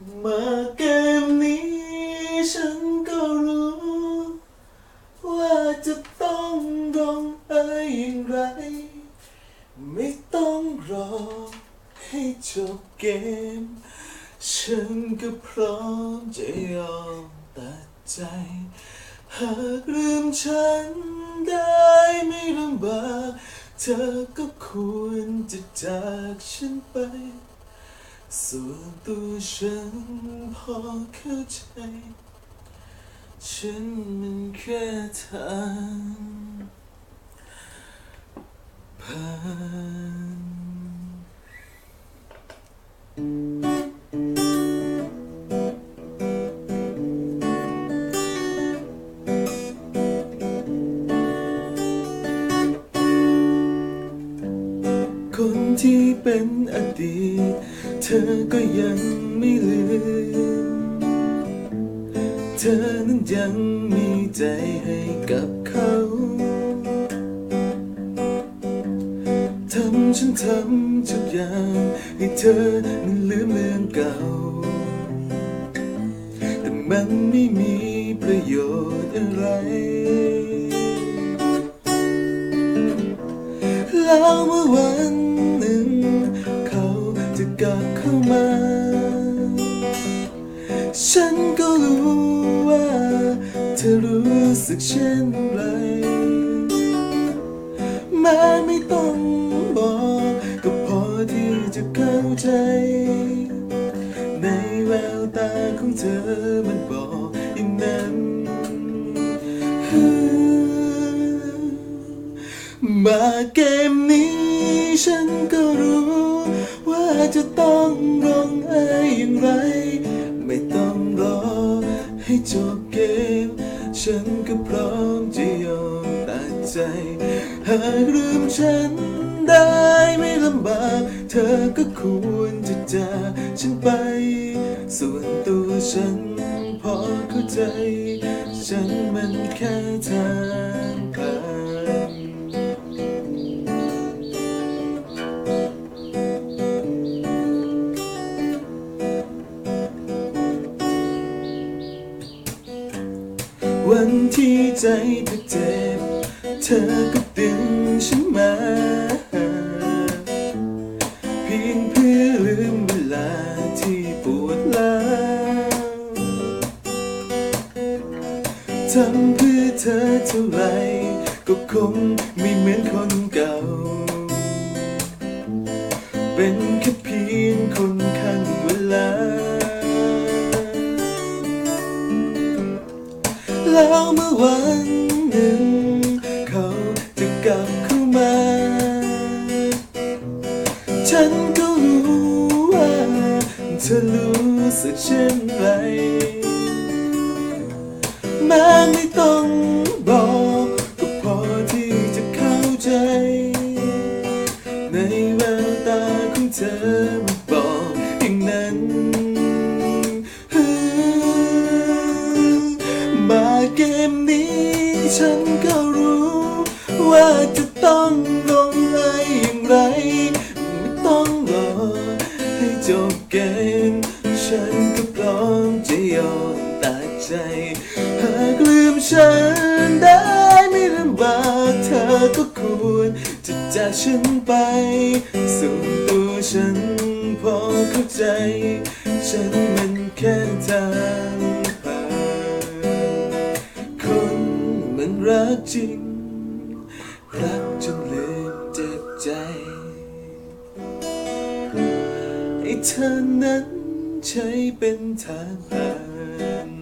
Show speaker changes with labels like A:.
A: มาเกมนี้ฉันก็รู้ ว่าจะต้องร้องเอ้ยอย่างไร ไม่ต้องรอให้จบเกม ฉันก็พร้อมจะยอมตัดใจ หากลืมฉันได้ไม่ลำบาก เธอก็ควรจะจากฉันไป ส่วนตัวฉันพอเที่เป็นอดีต เธอก็ยังไม่ลืม เธอนั้นยังมีใจให้กับเขาทำฉันทำทุกอย่างให้เธอนั้นลืมเรื่องเก่า แต่มันไม่มีประโยชน์อะไรแล้วเมื่อวัน ก็รู้ว่าเธอรู้สึกเช่นไรแม้ไม่ต้องบอก ก็พอที่จะเข้าใจ ในแววตาของเธอมันบอกอย่างนั้นมาเกมนี้ฉันก็รู้ ว่าจะต้องร้องเอ้อย่างไร จบเกม ฉันก็พร้อมจะยอมตัดใจ หากลืมฉันได้ไม่ลำบาก เธอก็ควรจะจากฉันไป ส่วนตัวฉันพอเข้าใจ ฉันมันแค่ทาง วันที่ใจเธอเจ็บ เธอก็ดึงฉันมา เพียงเพื่อลืมเวลาที่ปวดร้าวทำเพื่อเธอเท่าไรก็คงไม่เหมือนคนเก่า เป็นแค่เพียงคน แล้วเมื่อวันหนึ่ง เขาจะกลับเข้ามา ฉันก็รู้ว่าเธอรู้สึกเช่นไรแม้ไม่ต้อง ฉันก็รู้ ว่าจะต้องลงเอยอย่างไร ไม่ต้องรอให้จบเกม ฉันก็พร้อมจะยอมตัดใจ หากลืมฉันได้ไม่ลำบากเธอก็ควรจะจากฉันไป ส่วนตัวฉันพอเข้าใจ ฉันมันแค่ทาง รักจริง รักจนลืมเจ็บใจ ให้เธอนั้นใช้เป็นทางผ่าน